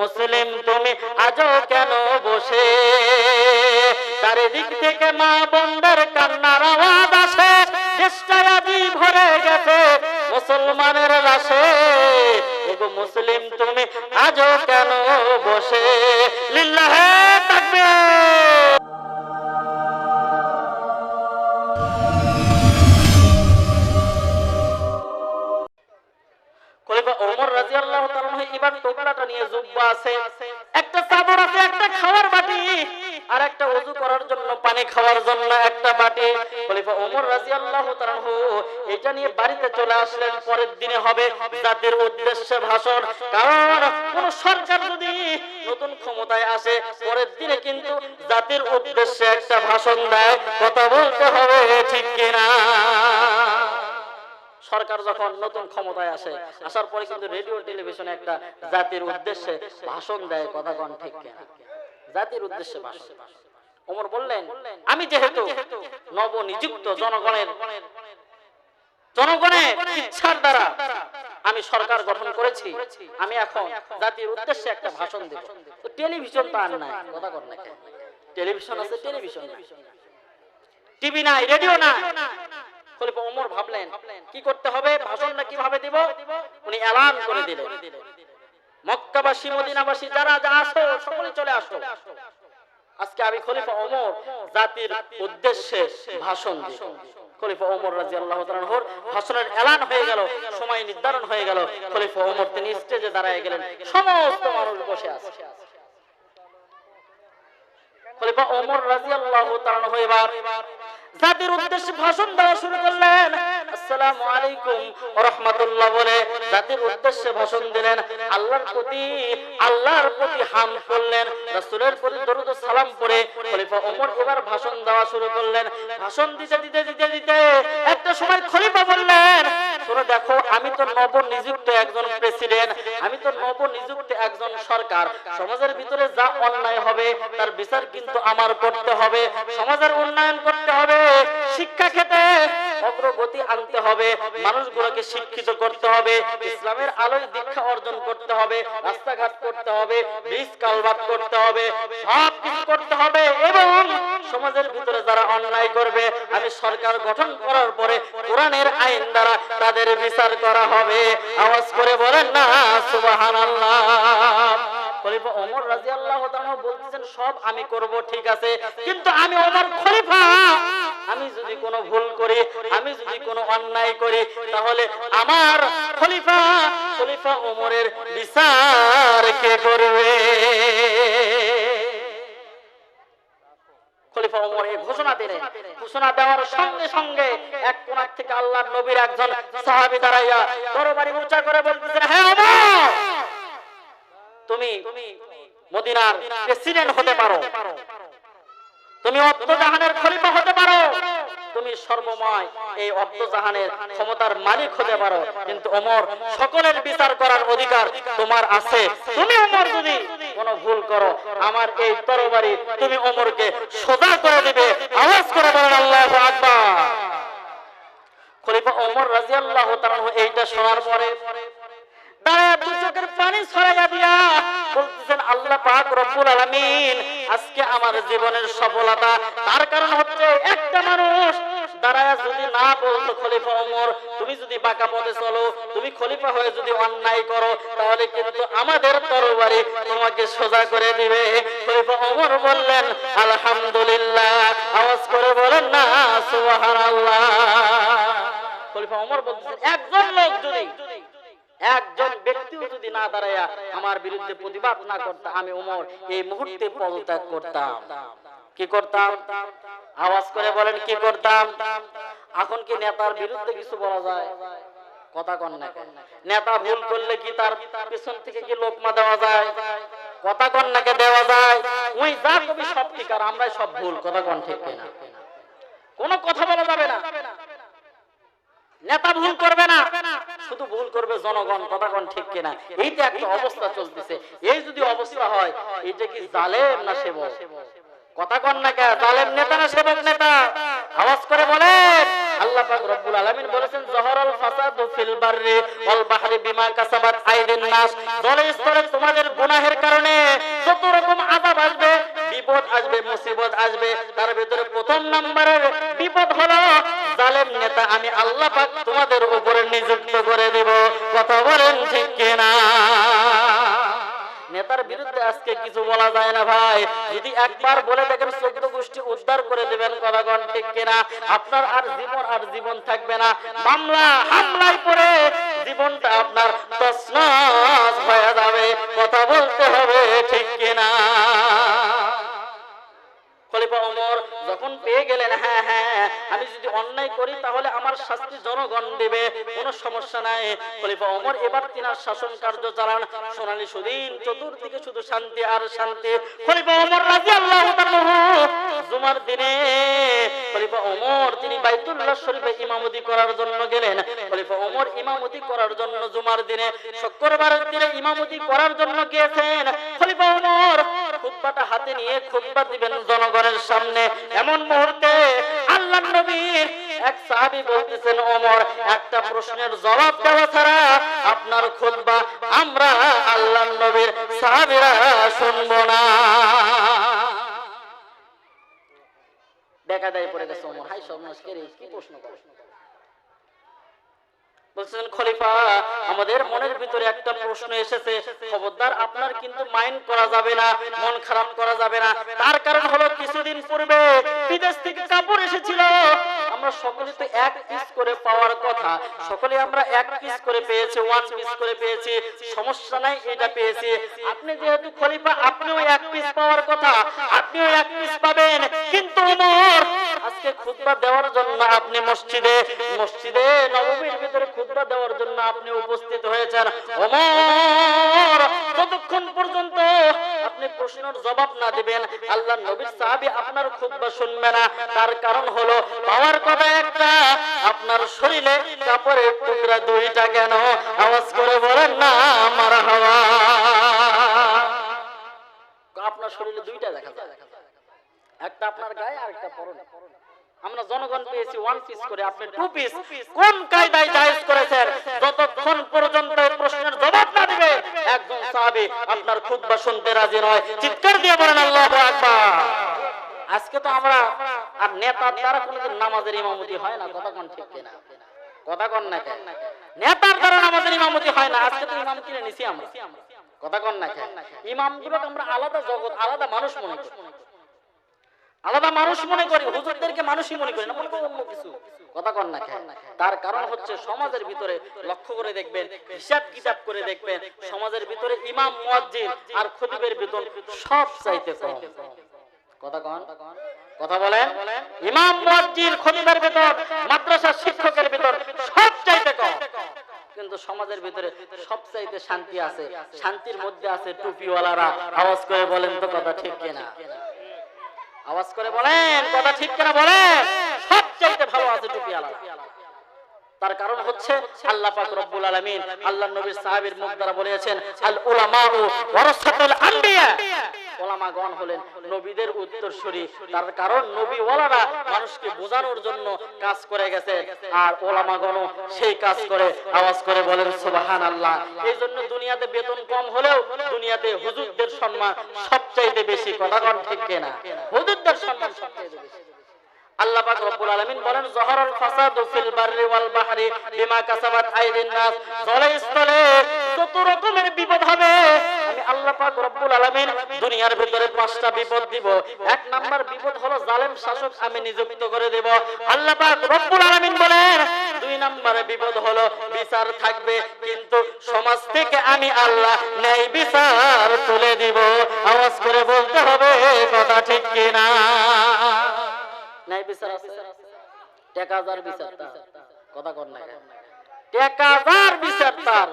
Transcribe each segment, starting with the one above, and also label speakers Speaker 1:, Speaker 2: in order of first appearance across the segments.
Speaker 1: মুসলিম, তুমি আজও কেন বসে? চারিদিক থেকে মা বন্দের কান্নার আওয়াজ আসে আদি ভরে গেছে মুসলমানের লাশে। ওগো মুসলিম, তুমি আজও কেন বসে? লিল্লাহে তাকবীর! খলিফা ওমর রাদিয়াল্লাহু আনহু এবার টোকরাটা নিয়ে জুব্বা আছে। একটা চাদর আছে, একটা খাওয়ার বাটি। আর একটা ওযু করার জন্য পানি খাওয়ার জন্য একটা বাটি। খলিফা ওমর রাদিয়াল্লাহু তাআলা এটা নিয়ে বাড়িতে চলে আসলেন, পরের দিনে হবে জাতির উদ্দেশ্যে ভাষণ। কারণ কোন সরকার যদি নতুন ক্ষমতায় আসে, পরের দিনে কিন্তু জাতির উদ্দেশ্যে একটা ভাষণ দেয়। কথা বলতে হবে ঠিক কিনা? সরকার যখন নতুন ক্ষমতায় আসে, আসার পরে কিন্তু রেডিও, টেলিভিশনে একটা জাতির উদ্দেশ্যে ভাষণ দেয় কথা কন ঠিক? জাতির উদ্দেশ্যে ভাষণ ওমর বললেন, আমি যেহেতু নবনিযুক্ত জনগণের জনগণের ইচ্ছার দ্বারা আমি সরকার গঠন করেছি, আমি এখন জাতির উদ্দেশ্যে একটা ভাষণ দেব টেলিভিশন তো আর নাই কথা কেন? টেলিভিশন আছে, টেলিভিশন টিভি নাই, রেডিও নাই ভাবলেন, কি করতে হবে? কীভাবে দিব? উনি এলান করে দিলেন। মক্কাবাসী, মদিনাবাসী, যারা যা আসো সকলে চলে আসো আজকে আমি খলিফা ওমর জাতির উদ্দেশ্যে ভাষণ খলিফা ওমর তাআলা আনহুর ভাষণের এলান হয়ে গেল, সময় নির্ধারণ হয়ে গেল। খলিফা ওমর তিনি স্টেজে দাঁড়ায় গেলেন, সমস্ত মানুষ বসে আছে। খলিফা ওমর তাআলা আনহু এবার জাতির উদ্দেশ্যে ভাষণ দেওয়া শুরু করলেন। আসসালামু আলাইকুম, রাহমাতুল্লাহ বলে জাতির উদ্দেশ্যে ভাষণ দিলেন, আল্লাহর প্রতি আল্লাহর প্রতি হাম করলেন, রাসূলের প্রতি দরুদ ও সালাম পড়ে খলিফা ওমর এবার ভাষণ দেওয়া শুরু করলেন। ভাষণ দিতে দিতে দিতে দিতে একটা সময় খলিফা বললেন, শোনো দেখো, আমি তো নবনিযুক্ত একজন প্রেসিডেন্ট, আমি তো নবনিযুক্ত একজন সরকার। সমাজের ভিতরে যা অন্যায় হবে, তার বিচার কিন্তু আমার করতে হবে। সমাজের উন্নয়ন করতে হবে। শিক্ষা ক্ষেত্রে অগ্রগতি আনতে হবে, মানুষগুলোকে শিক্ষিত করতে হবে, ইসলামের আলোয় দীক্ষা অর্জন করতে হবে, রাস্তাঘাট করতে হবে ব্রিজ কালভার্ট করতে হবে সব কিছু করতে হবে এবং সমাজের ভিতরে যারা অন্যায় করবে, আমি সরকার গঠন করার পরে কোরআনের আইন দ্বারা তাদের বিচার করা হবে। আওয়াজ করে বলেন না, সুবহানাল্লাহ। খলিফা ওমর রাদিয়াল্লাহু তাআলা বলতেছেন, সব আমি করব, ঠিক আছে। কিন্তু আমি ওমর খলিফা। আমি যদি কোনো ভুল করি, আমি যদি কোনো অন্যায় করি, তাহলে আমার খলিফা খলিফা ওমরের বিচার কে করবে? খলিফা ওমর এই ঘোষণা দিলেন। ঘোষণা দেওয়ার সঙ্গে সঙ্গে এক কোণার থেকে আল্লাহর নবীর একজন সাহাবী দাঁড়াইয়া তরবারি উঁচা করে বলতেছেন হ্যাঁ ওমর! তুমি মদিনার প্রেসিডেন্ট হতে পারো। তুমি অর্ধজাহানের খলিফা হতে পারো। তুমি সর্বময় এই অর্ধজাহানের ক্ষমতার মালিক হতে পারো। কিন্তু ওমর, সকলের বিচার করার অধিকার তোমার আছে। তুমি ওমর যদি কোনো ভুল করো, আমার এই তরবারি তুমি ওমরকে সোজা করে দিবে। আওয়াজ করে বলেন, আল্লাহু আকবার। খলিফা ওমর রাদিয়াল্লাহু তাআলা এইটা শোনার পরে পাক রব্বুল আলামিন, আজকে আমার জীবনের সফলতা, তার কারণ হচ্ছে একটা মানুষ দাঁড়ায় যদি না বলতো খলিফা ওমর, তুমি যদি বাঁকা পথে চলো, তুমি খলিফা হয়ে যদি অন্যায় করো, তাহলে কিন্তু আমাদের তরবারি তোমাকে সোজা করে দিবে। খলিফা ওমর বললেন, আলহামদুলিল্লাহ। আওয়াজ করে বলেন, না, সুবহানাল্লাহ। খলিফা ওমর বলতেছেন, একজন লোক যদি একজন ব্যক্তিও যদি না দাঁড়াইয়া আমার বিরুদ্ধে প্রতিবাদ না করতে, আমি ওমর এই মুহূর্তে পদত্যাগ করতাম। কি করতাম? আওয়াজ করে বলেন, কি করতাম? এখন কি নেতার বিরুদ্ধে কিছু বলা যায়? কথা কন না নেতা ভুল করলে কি তার পেছন থেকে কি লোকমা দেওয়া যায়? কথা কন্যাকে দেওয়া যায়? ওই যা কবি সব ঠিক আর আমরাই সব ভুল, কথা কন ঠিক কিনা? কোনো কথা বলা যাবে না। নেতা ভুল করবে না। শুধু ভুল করবে জনগণ কথা কোন ঠিক কিনা? এই তো একটা অবস্থা চলতেছে। এই যদি অবস্থা হয় এটা কি জালেম না সেবক? কথা কন না কে? জালেম নেতা না সেবক নেতা? আওয়াজ করে বলেন। আল্লাহ পাক রব্বুল আলামিন বলেছেন জহরাল ফাসাদু ফিল বাররি ওয়াল বাহরি বিমা কাসাবাত আইদিন নাস। তোমাদের গুনাহের কারণে যত রকম আযাব আসবে বিপদ আসবে মুসিবত আসবে তার ভিতরে প্রথম নাম্বারের বিপদ হলো জালেম নেতা আমি আল্লাহ পাক তোমাদের উপরে নিযুক্ত করে দেব কথা বলেন ঠিক কিনা? নেতার বিরুদ্ধে আজকে কিছু বলা যায় না ভাই। যদি একবার বলে দেখেন চোদ্দ গোষ্ঠী উদ্ধার করে দেবেন, কথাগণ ঠিক কিনা? আপনার আর জীবন আর জীবন থাকবে না। মামলা, হামলায় পড়ে জীবনটা আপনার তসনাস হয়ে যাবে, কথা বলতে হবে ঠিক কিনা? যখন পেয়ে গেলেন হ্যাঁ হ্যাঁ আমি যদি অন্যায় করি তাহলে আমার শাস্তি জনগণ দেবে, কোনো সমস্যা নাই। খলিফা ওমর এবার তিনার শাসন কার্য চালান, সোনালী সুদিন চতুর্দিকে শুধু শান্তি আর শান্তি। খলিফা ওমর রাজি আল্লাহ জুমার দিনে খলিফা ওমর তিনি বাইতুল্লাহ শরীফে ইমামতি করার জন্য গেলেন। খলিফা ওমর ইমামতি করার জন্য জুমার দিনে, শুক্রবারের দিনে ইমামতি করার জন্য গিয়েছেন। খলিফা খুতবাটা হাতে নিয়ে খুতবা দিবেন জনগণের সামনে। এমন মুহূর্তে আল্লাহ নবীর এক সাহাবী বলতেছেন, ওমর, একটা প্রশ্নের জবাব দেওয়া ছাড়া আপনার খুতবা আমরা আল্লাহ নবীর সাহাবীরা শুনব না। দেখা দেয় পড়ে গেছে ওমর। হাই সর্বনাশ, কে কি প্রশ্ন করে বলছেন, খলিফা, আমাদের মনের ভিতরে একটা প্রশ্ন এসেছে। খবরদার, আপনার কিন্তু মাইন্ড করা যাবে না, মন খারাপ করা যাবে না। তার কারণ হলো কিছুদিন পূর্বে বিদেশ থেকে কাপড় এসেছিল। আমরা সকলে তো এক পিস করে পাওয়ার কথা। সকলে আমরা এক পিস করে পেয়েছি ওয়ান পিস করে পেয়েছি। সমস্যা নাই, এটা পেয়েছি। আপনি যেহেতু খলিফা, আপনিও এক পিস পাওয়ার কথা। আপনিও এক পিস পাবেন। কিন্তু আজকে খুতবা দেওয়ার জন্য আপনি মসজিদে মসজিদে নবমীর ভিতরে খুতবা দেওয়ার জন্য আপনি উপস্থিত হয়েছেন। ওমর, যতক্ষণ পর্যন্ত আপনি প্রশ্নের জবাব না দিবেন, আল্লাহ নবীর সাহাবী আপনার খুতবা শুনবে না। তার কারণ হলো পাওয়ার কথা একটা, আপনার শরীরে কাপড়ের টুকরা দুইটা কেন? আওয়াজ করে বলেন, না, আমার হাওয়া। আপনার শরীরে দুইটা দেখা যায়। একটা আপনার গায়ে আর একটা পরনে। আমরা জনগণ পেয়েছি ওয়ান পিস করে। আপনি টু পিস কোন কায়দায় জায়েজ করেছেন? যতক্ষণ পর্যন্ত প্রশ্নের জবাব না দিবে একজন সাহাবী আপনার খুতবা শুনতে রাজি নয়। চিৎকার দিয়ে বলেন আল্লাহু আকবার। আজকে তো আমরা আর নেতার দ্বারা কোনোদিন নামাজের ইমামতি হয় না। কথা কোন ঠিক কিনা? কথা কোন? না কেন? নেতার দ্বারা নামাজের ইমামতি হয় না। আজকে তো ইমাম কিনে নিছি আমরা। কথা কোন? না কেন? ইমামগুলোকে আমরা আলাদা জগৎ আলাদা মানুষ মনে করি। আলাদা মানুষ মনে করি, হুজুরদেরকে মানুষই মনে করি না, মনে করি অন্য কিছু। কথা কন না তার কারণ হচ্ছে সমাজের ভিতরে লক্ষ্য করে দেখবেন, হিসাব কিতাব করে দেখবেন, সমাজের ভিতরে ইমাম, মুয়াজ্জিন আর খতিবের বেতন সব চাইতে কম। কথা কন? কথা বলেন? ইমাম, মুয়াজ্জিন, খতিবের বেতন শিক্ষকের বেতন সব চাইতে কম। কিন্তু সমাজের ভিতরে সবচাইতে শান্তি আছে। শান্তির মধ্যে আছে টুপিওয়ালারা। আওয়াজ করে বলেন তো কথা ঠিক কিনা? আওয়াজ করে বলেন, কথা ঠিক কিনা বলেন? সবচাইতে ভালো আছে টুপি তার কারণ হচ্ছে আল্লাহ পাক রব্বুল আলামিন আল্লাহর নবীর সাহাবীর মুখ দ্বারা বলেছেন, আল উলামাউ ওয়ারাসাতুল আম্বিয়া। ওলামাগণ হলেন নবীদের উত্তরসূরি। তার কারণ নবী ওলারা মানুষকে বোঝানোর জন্য কাজ করে গেছে। আর ওলামাগণও সেই কাজ করে, আওয়াজ করে বলেন সুবাহান আল্লাহ এই জন্য দুনিয়াতে বেতন কম হলেও দুনিয়াতে হুজুরদের সম্মান সবচাইতে বেশি। কথা কন ঠিক কেনা? হুজুরদের সম্মান সবচাইতে বেশি। আল্লাহ পাক রব্বুল আলামিন বলেন, জহরাল ফাসাদু ফিল বাররি ওয়াল বাহরি বিমা কাসাবাত আইদিন নাস। জলে স্থলে যত রকমের বিপদ হবে, আমি আল্লাহ পাক রব্বুল আলামিন দুনিয়ার ভিতরে পাঁচটা বিপদ দিব। এক নাম্বার বিপদ হলো জালেম শাসক আমি নিযুক্ত করে দেব। আল্লাহ পাক রব্বুল আলামিন বলেন, দুই নম্বরে বিপদ হলো বিচার থাকবে, কিন্তু সমাজ থেকে আমি আল্লাহ ন্যায় বিচার তুলে দিব। আওয়াজ করে বলতে হবে, কথা ঠিক কিনা? ন্যায় বিচার আছে। টেকাজার বিচার তার। কথা কর না টেকাজার বিচার তার।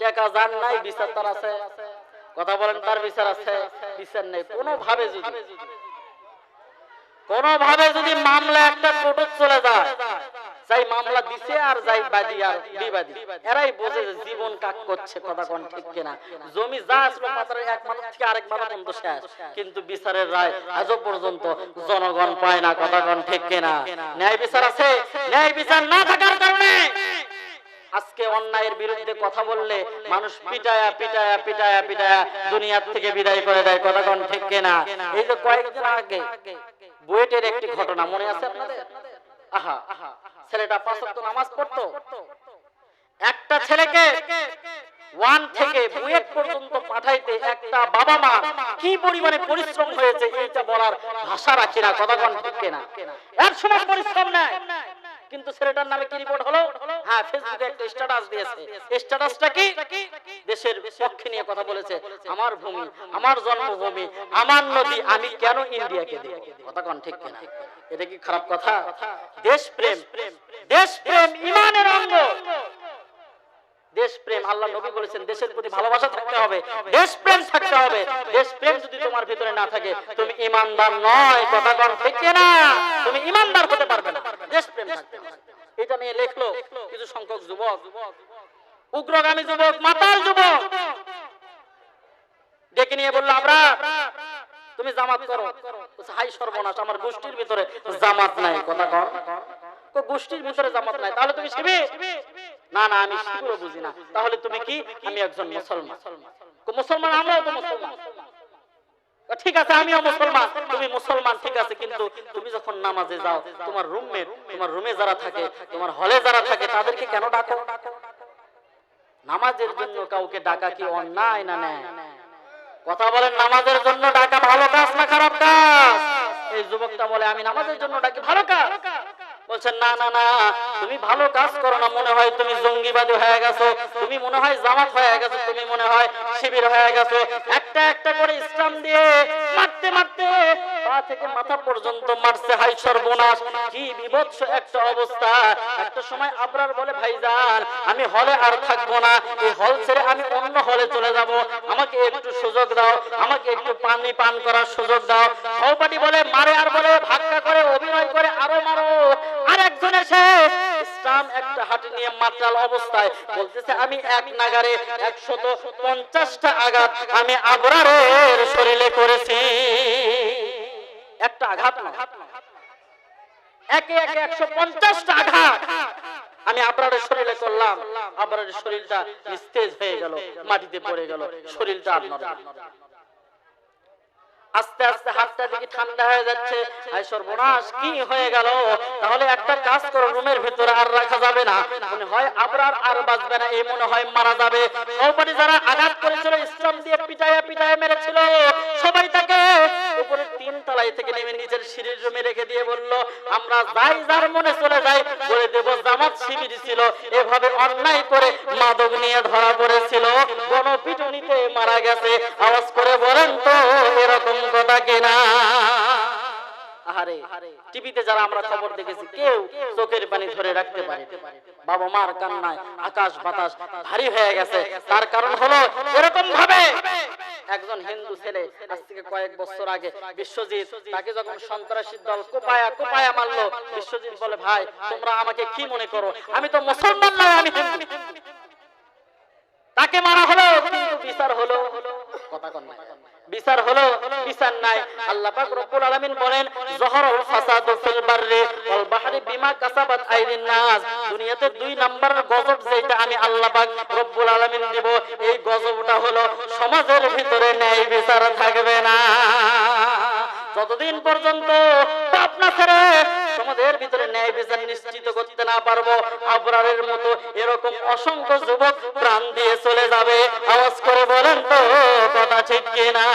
Speaker 1: টেকাজার নাই বিচার তার আছে। কথা বলেন তার বিচার আছে। বিচার নেই। কোনো ভাবে যদি কোনো ভাবে যদি মামলা একটা কোর্টে চলে যায় যাই মামলা দিছে আর যাই বাদী আর বিবাদী। এরাই বোঝে যে জীবন কাক করছে, কথা কোন ঠিক কিনা। জমি যা আসলো পাতার এক মাথা থেকে আরেক মাথা পর্যন্ত শেষ। কিন্তু বিচারের রায় আজও পর্যন্ত জনগণ পায় না, কথা কোন ঠিক কিনা। ন্যায় বিচার আছে? ন্যায় বিচার না থাকার কারণে আজকে অন্যায়ের বিরুদ্ধে কথা বললে মানুষ পিটায়া পিটায়া পিটায়া পিটায়া দুনিয়ার থেকে বিদায় করে দেয়, কথা কোন ঠিক কিনা। এই যে কয়েকদিন আগে বুয়েটের একটি ঘটনা, মনে আছে আপনাদের? আহা ছেলেটা পাঁচ ওয়াক্ত নামাজ পড়তো? একটা ছেলেকে ওয়ান থেকে বুয়েট পর্যন্ত পাঠাইতে একটা বাবা মা কি পরিমাণে পরিশ্রম হয়েছে এইটা বলার ভাষা রাখি না কথা কোন। ঠিক কেনা। এক সময় পরিশ্রম নাই কিন্তু ছেলেটার নামে কি রিপোর্ট হলো? হ্যাঁ দেশের পক্ষে নিয়ে কথা বলেছে। আমার ভূমি, আমার জন্মভূমি, আমার নদী, আমি কেন ইন্ডিয়াকে এটা কি খারাপ কথা? দেশ প্রেম দেশ প্রেম ইমানের অঙ্গ। দেশ প্রেম আল্লাহ নবী বলেছেন, দেশের প্রতি ভালোবাসা থাকতে হবে দেশ প্রেম থাকতে হবে। দেশ প্রেম যদি তোমার ভিতরে না থাকে, তুমি ইমানদার নয় কথা কন ঠিক না। তুমি ইমানদার হতে পারবে না। দেশ প্রেম এটা নিয়ে লেখলো কিছু সংখ্যক যুবক। উগ্রগামী যুবক, মাতাল যুবক। ডেকে নিয়ে বলল আমরা তুমি জামাত করো। হাই সর্বনাশ, আমার গোষ্ঠীর ভিতরে জামাত নাই কথা কর গোষ্ঠীর ভিতরে জামাত নাই, তাহলে তুমি শিবির? না না, আমি শিবিরও বুঝি না। তাহলে তুমি কি? আমি একজন মুসলমান। মুসলমান, আমরাও তো মুসলমান। ঠিক আছে, আমিও মুসলমান। তুমি মুসলমান, ঠিক আছে, কিন্তু তুমি যখন নামাজে যাও, তোমার রুমমেট তোমার রুমে যারা থাকে, তোমার হলে যারা থাকে, তাদেরকে কেন ডাকো? নামাজের জন্য কাউকে ডাকা কি অন্যায় না নেয় কথা বলেন, নামাজের জন্য ডাকা ভালো কাজ না খারাপ কাজ? এই যুবকটা বলে, আমি নামাজের জন্য ডাকি ভালো কাজ। বলছেন, না না না, তুমি ভালো কাজ করো না, মনে হয় তুমি জঙ্গিবাদী হয়ে গেছো, তুমি মনে হয় জামাত হয়ে গেছো, তুমি মনে হয় শিবির হয়ে গেছো। একটা একটা করে ইসলাম দিয়ে মারতে মারতে পা থেকে মাথা পর্যন্ত মারছে হাই সর্বনাশ। কি বিভৎস একটা অবস্থা। একটা সময় আবরার বলে, ভাইজান, আমি হলে আর থাকব না, এই হল ছেড়ে আমি অন্য হলে চলে যাব। আমাকে একটু সুযোগ দাও, আমাকে একটু পানি পান করার সুযোগ দাও। সহপাঠী বলে, মারে, আর বলে ভাক্কা করে অভিনয় এসে ইসলাম একটা হাতে নিয়ে মাত্রাল অবস্থায় বলতেছে, আমি এক নাগারে একশত পঞ্চাশটা আঘাত আমি আবরারের শরীরে করেছি। একটা আঘাত না? একে একে একশো পঞ্চাশটা আঘাত আমি আবরারের শরীরে করলাম। আবরারের শরীরটা নিস্তেজ হয়ে গেল, মাটিতে পড়ে গেল, শরীরটা। আস্তে আস্তে হাতটা দেখি ঠান্ডা হয়ে যাচ্ছে। হাই সর্বনাশ, কি হয়ে গেল? তাহলে একটা কাজ করো, রুমের ভেতরে আর রাখা যাবে না। মনে হয় আবরার আর বাঁচবে না, এই মনে হয় মারা যাবে। সবাই যারা আঘাত করেছিল ইসলাম দিয়ে পিটায়া পিটায়া মেরেছিল। সবাই তাকে উপরের তিন তলায় থেকে নেমে নিজের সিঁড়ির রুমে রেখে দিয়ে বলল, আমরা যাই, যার মনে চলে যাই, বলে দেব জামাত শিবির ছিল। এভাবে অন্যায় করে মাদক নিয়ে ধরা পড়েছিল। গণপিটুনিতে মারা গেছে। আওয়াজ করে বলেন তো, এরকম কথা কিনা? আহারে টিভিতে যারা আমরা খবর দেখেছি কেউ চোখের পানি ধরে রাখতে পারে। বাবা মার কান্নায় আকাশ বাতাস ভারী হয়ে গেছে। তার কারণ হলো এরকম ভাবে একজন হিন্দু ছেলে আজ থেকে কয়েক বছর আগে বিশ্বজিৎ তাকে যখন সন্ত্রাসী দল কোপায়া কোপায়া মারলো বিশ্বজিৎ বলে ভাই তোমরা আমাকে কি মনে করো? আমি তো মুসলমান নয় আমি হিন্দু। তাকে মারা হলো বিচার হলো কথা কন নাই। বিচার হলো, বিচার নাই। আল্লাহ পাক রব্বুল আলামিন বলেন, জহরুল ফাসাদু ফিল বাররি ওয়াল বাহরি বিমা কাসাবাত আইদিন নাস। দুনিয়াতে দুই নাম্বার গজব যেটা আমি আল্লাহ পাক রব্বুল আলামিন দেব, এই গজবটা হলো, সমাজের ভিতরে ন্যায় বিচার থাকবে না। যতদিন পর্যন্ত পাপ না ছেড়ে সমাজের ভিতরে ন্যায় বিচার নিশ্চিত করতে না পারব। আবরারের মতো এরকম অসংখ্য যুবক প্রাণ দিয়ে চলে যাবে। আওয়াজ করে বলেন তো, কথা ঠিক কিনা?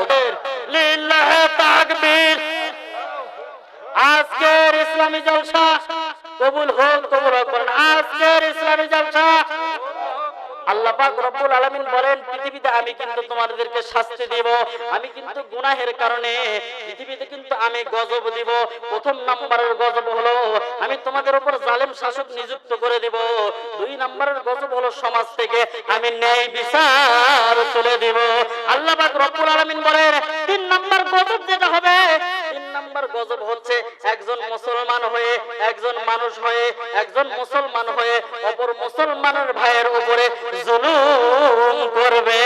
Speaker 1: ওদের লিল্লাহে তাকবীর। আজকের ইসলামী জলসা কবুল হোক কবুল হোক আজকের ইসলামী জলসা আল্লাহ পাক রব্বুল বলেন আমি তোমাদের উপর জালেম শাসক নিযুক্ত করে দেব। গজব হলো, সমাজ থেকে আমি ন্যায় বিচার তুলে দেব। আল্লাহ পাক আলামিন বলেন, তিন নাম্বার গজব যেটা হবে, তিন নাম্বার গজব হচ্ছে একজন মুসলমান হয়ে, একজন মানুষ হয়ে, একজন মুসলমান হয়ে, অপর মুসলমানের ভাইয়ের উপরে জুলুম করবে।